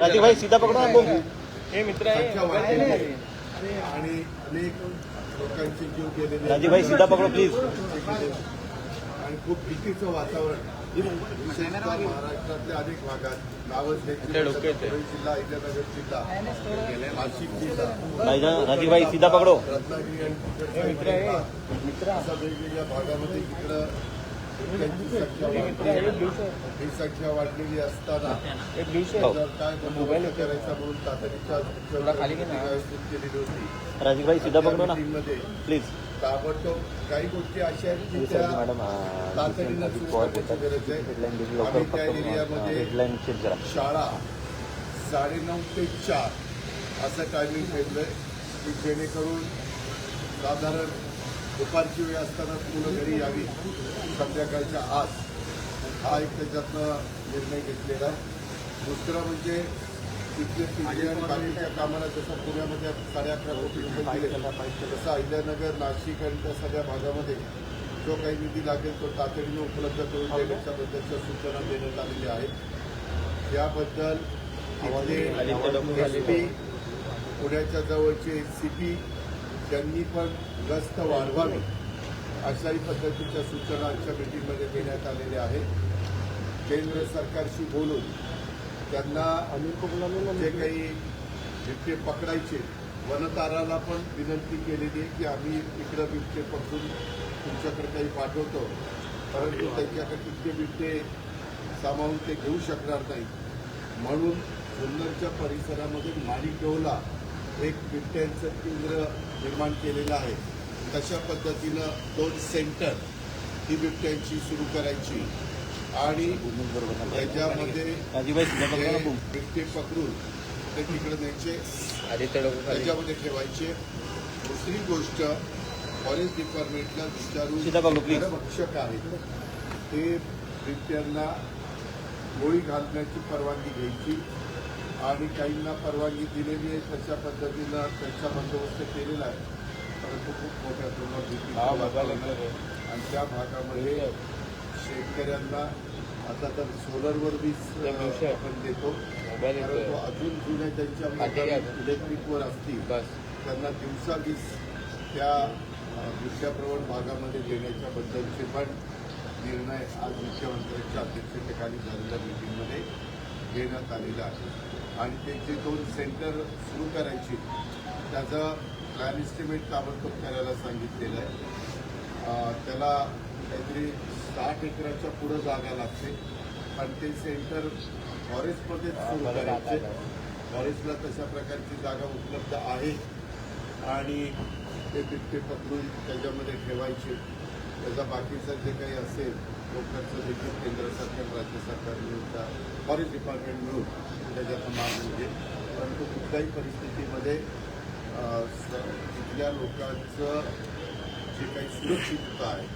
राजीव भाई सीधा पकडो हे मित्र. आणि अनेक लोकांचे जीव गेलेले राजीव भाई सीधा पकडो प्लीज आणि खूप भीतीचं वातावरण. महाराष्ट्रातल्या अनेक भागात नावच. जिल्हा जिल्हा नाशिक जिल्हा. भाईजान राजीव भाई सीधा पकडो. रत्नागिरी आणि मित्र आहे. मित्र अशा वेगवेगळ्या भागामध्ये इकडं त्यांची संख्या वाढली आहे. ही संख्या वाढलेली असताना एक दिवशी हो. जर काय बंदोबस्त करायचा म्हणून तातडीच्या ना. व्यवस्थित केलेली होती. राजीव भाई सीधा पकडो ना. मीटिंगमध्ये प्लीज ताबडतोब काही गोष्टी अशा आहेत की त्या मॅडम तातडीनं सुरू करण्याची गरज आहे. हेडलाईन दिली लवकर आम्ही त्या फक्त एरियामध्ये हेडलाईन चेक करा. शाळा साडेनऊ ते चार असं टायमिंग ठेवलंय की जेणेकरून साधारण दुपारची वेळ असताना मुलं घरी यावी. संध्याकाळच्या आत हा एक त्याच्यातनं निर्णय घेतलेला. आहे दुसरं म्हणजे तिथले आणि बाकीच्या कामाला जसं पुण्यामध्ये साडे अकरा कोटी रुपये दिले तसं अहिल्यानगर नाशिक आणि त्या सगळ्या भागामध्ये जो काही निधी लागेल तो तातडीने उपलब्ध करून देण्याच्या बद्दलच्या सूचना देण्यात आलेल्या आहेत. याबद्दल इथले एसपी पुण्याच्या जवळचे सी पी त्यांनी पण गस्त वाढवावी अशाही पद्धतीच्या सूचना आजच्या मीटिंगमध्ये देण्यात आलेल्या आहेत. केंद्र सरकारशी बोलून त्यांना जे काही बिबटे पकडायचे वनताराला पण विनंती केलेली आहे की आम्ही इकडं बिबटे पकडून तुमच्याकडे काही पाठवतो. परंतु त्यांच्याकडे तितके बिबटे सामावून ते घेऊ शकणार नाही म्हणून जुन्नरच्या परिसरामध्ये माणिकदेवला एक बिबट्यांचं केंद्र निर्माण केलेलं आहे. तशा पद्धतीनं दोन सेंटर ही बिबट्यांची सुरू करायची. आणि त्याच्यामध्ये बिबटे पकडून ते तिकडे न्यायचे त्याच्यामध्ये ठेवायचे. दुसरी गोष्ट फॉरेस्ट डिपार्टमेंटला विचारून. भक्षक आहेत. ते बिबट्यांना गोळी घालण्याची परवानगी घ्यायची. आणि काहींना परवानगी दिलेली आहे तशा पद्धतीनं त्यांचा बंदोबस्त केलेला आहे परंतु खूप मोठ्या प्रमाणात हा. आणि त्या भागामध्ये शेतकऱ्यांना आता तर सोलरवर वीज आपण देतो. परंतु अजून जुन्या त्यांच्या. इलेक्ट्रिकवर असतील बस त्यांना दिवसा वीज त्या दुसऱ्याप्रवण भागामध्ये देण्याच्या बद्दलचे पण निर्णय आज मुख्यमंत्र्यांच्या अध्यक्षतेखाली झालेल्या मीटिंगमध्ये घेण्यात आलेला आहे आणि ते जे दोन सेंटर सुरू करायची त्याचं प्लॅन एस्टिमेट ताबडतोब करायला सांगितलेलं आहे. त्याला काहीतरी साठ एकराच्या पुढं जागा लागते. पण ते सेंटर फॉरेस्टमध्ये सुरू करायचे. फॉरेस्टला तशा प्रकारची जागा उपलब्ध आहे. आणि ते बिबटे पकडून त्याच्यामध्ये ठेवायचे. त्याचा बाकीचा जे काही असेल तो खर्च देखील केंद्र सरकार राज्य सरकार मिळून फॉरेस्ट डिपार्टमेंट मिळून त्याच्यातून माग म्हणजे परंतु कुठल्याही परिस्थितीमध्ये स- तिथल्या लोकांचं जे काही सुरक्षितता आहे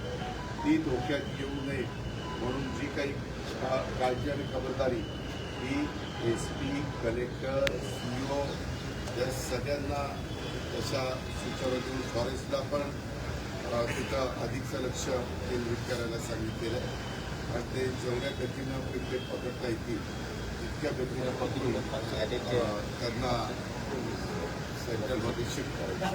ती धोक्यात येऊ नये म्हणून जी काही का- काळजी आणि खबरदारी ही S P collector C O या सगळ्यांना तशा सूचना देऊन फॉरेस्टला पण तिथं अधिकचं लक्ष केंद्रित करायला सांगितलेलं आहे. आणि ते जेवढ्या गतीनं बिबटे पकडता येतील तितक्या गतीनं पकडून त्यांना सेंटरमध्ये शिफ्ट करायचं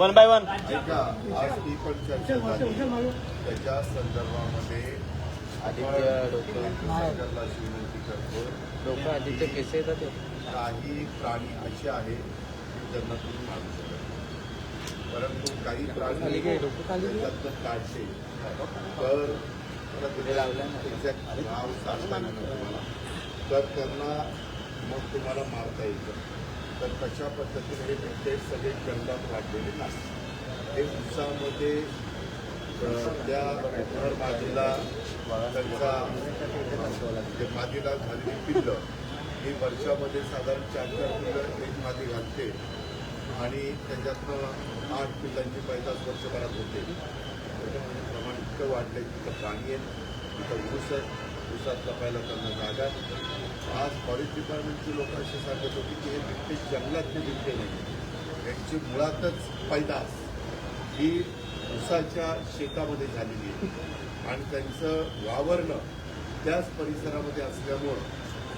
वन बाय वन ऐका आज ती पण चर्चा झाली. त्याच्या संदर्भामध्ये आदित्य डोकं सरकारला अशी विनंती करतो आदित्य केस येतात ते. काही प्राणी असे आहेत त्यांना तुम्ही मागू शकत परंतु काही प्राणी काढशे तर मला नाव सांगता येणार तुम्हाला तर त्यांना मग तुम्हाला मारता येतं तर तशा पद्धतीने हे बिबटे सगळे जंगलात वाढलेले नाही हे उसामध्ये त्या घर मादीला त्यांचा जे मादीला झालेली पिल्लं ही वर्षामध्ये साधारण चार चार पिल्लं एक होते. आणि त्याच्यातनं आठ पिल्लांची पैदास वर्षभरात होते. त्याच्यामध्ये प्रमाण इतकं वाढलं तिथं प्राणी आहेत तिथं ऊस आहे ऊसात जपायला त्यांना जागा आज फॉरेस्ट डिपार्टमेंटची लोक असे सांगत होती की हे बिबटे जंगलातले बिबटे नाही यांची मुळातच पैदास ही ऊसाच्या शेतामध्ये झालेली आहे. आणि त्यांचं वावरणं त्याच परिसरामध्ये असल्यामुळं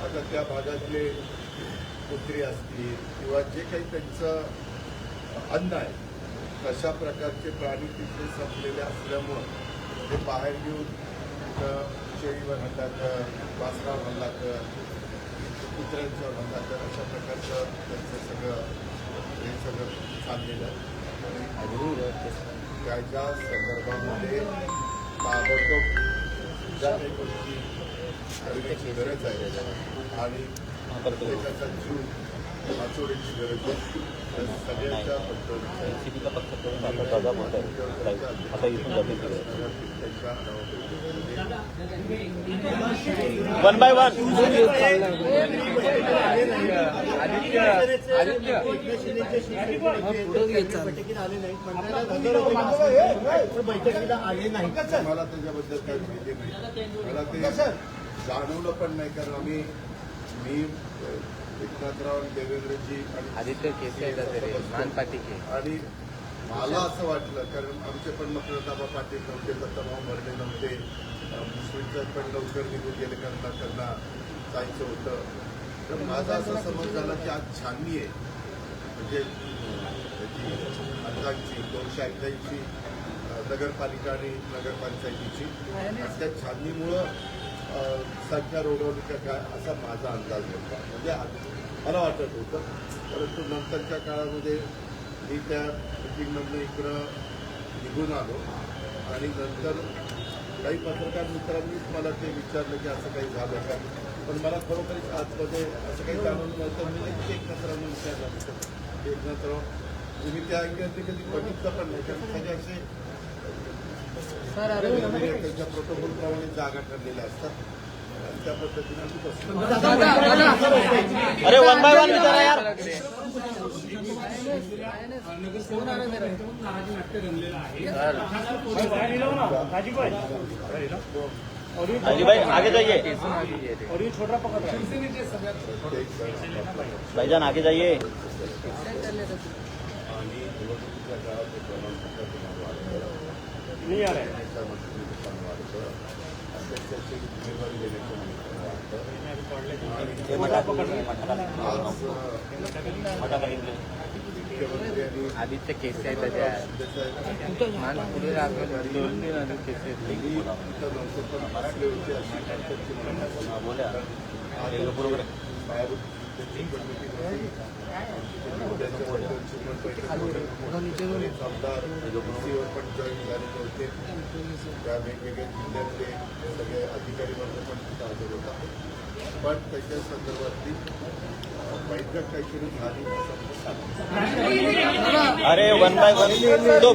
आता त्या भागातले कुत्री असतील किंवा जे काही त्यांचं अन्न आहे तशा प्रकारचे प्राणी तिथे संपलेले असल्यामुळं ते बाहेर येऊन तिथं शेळीवर हल्ला कर वासरावर हल्ला कर कुत्र्यांच्यावर हल्ला कर अशा प्रकारचं त्यांचं सगळं हे सगळं चाललेलं आणि आणि त्याच्या संदर्भामध्ये ताबडतोब ज्या काही गोष्टी करण्याची गरज आहे आणि त्याच्याचा जीव वाचवण्याची गरज सगळ्यांच्या पक्ष करून आता दादा बोलत आहे आता इथून वन बाय वन बैठकीला आले नाही मला त्याच्याबद्दल काही माहिती नाही मला ते जाणवलं पण नाही कारण आम्ही मी एकनाथराव आणि देवेंद्रजी आणि आदित्य केसे येतात रे मान पाटीके आणि मला असं वाटलं कारण आमचे पण मकरदाबा पाटील नव्हते दत्तभाऊ भरणे नव्हते. मुस्लिमचं पण लवकर निघून गेले कारण त्यांना जायचं होतं. तर माझा असा समज झाला की आज छाननी आहे. म्हणजे त्याची अंदाजची दोनशे ऐंशी नगरपालिका आणि नगरपंचायतीची. आणि त्या छाननीमुळं संख्या रोडवली काय असा माझा अंदाज होता. म्हणजे मला वाटत होतं. परंतु नंतरच्या काळामध्ये मी त्या मिटिंगमधून इकडं निघून आलो. आणि नंतर काही पत्रकार मित्रांनीच मला ते विचारलं की असं काही झालं का? पण मला खरोखरीच आतमध्ये असं काही जाणवलं नव्हतं मी नाही विचारलं. एकनाथराव तुम्ही त्या ऐकण्याचे कधी बघितलं पण नाही. कारण सगळे असे त्यांच्या प्रोटोकॉल प्रमाणे जागा ठरलेल्या असतात. त्या पद्धतीने आम्ही बसतो अरे वन बाय वन विचारा यार. हाजी भाई आगे जाइए. और ये छोटा पकड़ भाईजान आगे जाइए आणि निवडणुकीच्या काळात हे प्रमाणपत्र तुम्हाला वाढतं. त्याच्या मदतीने पण वाढतं. अध्यक्षाची जिम्मेदारी देण्याचं निमित्तानं वाढतं. ते मटा मटा आज अं, मुख्यमंत्री मुख्यमंत्र्यांनी आदित्य केसे आहे त्याच्या त्याचं मान पुढे लागलं दोन तीन अजून केसे आहेत. मी इथं नव्हतो पण बसले होते अशी पद्धतची मला बोला आज हे बरोबर आहे. होते त्या वेगवेगळ्या जिल्ह्यातले सगळे अधिकारी वर्ग पण तिथं हजर होत होता पण त्याच्या संदर्भातली बैठक काहीतरी झाली असं सांगितलं. अरे वन बाय वन